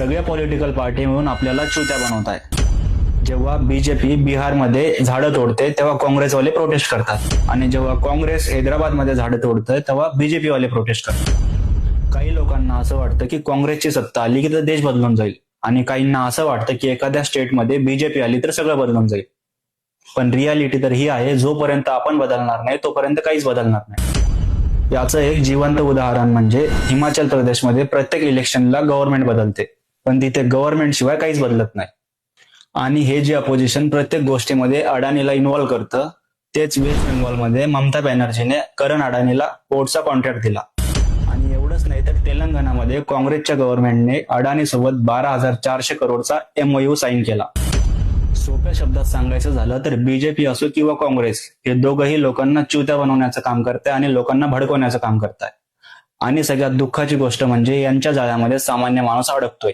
सगळ्या political party मिळून आपल्याला चुत्या बनवत आहे जेव्हा बीजेपी बिहारमध्ये झाडं तोडते तेव्हा काँग्रेसवाले प्रोटेस्ट करतात. आणि जेव्हा काँग्रेस हैदराबादमध्ये झाडं तोडतंय तेव्हा बीजेपी वाले प्रोटेस्ट करतात. काही लोकांना असं वाटतं की काँग्रेसची सत्ता आली की तर देश बदलून जाईल. आणि काहींना असं वाटतं की एखाद्या स्टेटमध्ये बीजेपी आली तर सगळं बदलून जाईल. पण रियालिटी तर ही आहे जोपर्यंत आपण बदलणार नाही तोपर्यंत काहीच बदलणार नाही. याचं एक जिवंत उदाहरण म्हणजे हिमाचल प्रदेशमध्ये प्रत्येक इलेक्शनला गव्हर्नमेंट बदलते. पण तिथे गव्हर्नमेंट शिवाय काहीच बदलत नाही. आणि हे जे अपोजिशन प्रत्येक गोष्टीमध्ये अडाणीला इन्व्हॉल्व करतं तेच वेस्ट बेंगॉलमध्ये ममता बॅनर्जीने करण अडाणीला पोर्टचा कॉन्ट्रॅक्ट दिला. आणि एवढंच नाही तर तेलंगणामध्ये काँग्रेसच्या गव्हर्नमेंटने अडाणी सोबत बारा हजार चारशे करोडचा एमओयू साईन केला. सोप्या शब्दात सांगायचं झालं तर बीजेपी असो किंवा काँग्रेस हे दोघंही लोकांना च्युत्या बनवण्याचं काम करते आणि लोकांना भडकवण्याचं काम करताय. आणि सगळ्यात दुःखाची गोष्ट म्हणजे यांच्या जाळ्यामध्ये सामान्य माणूस अडकतोय.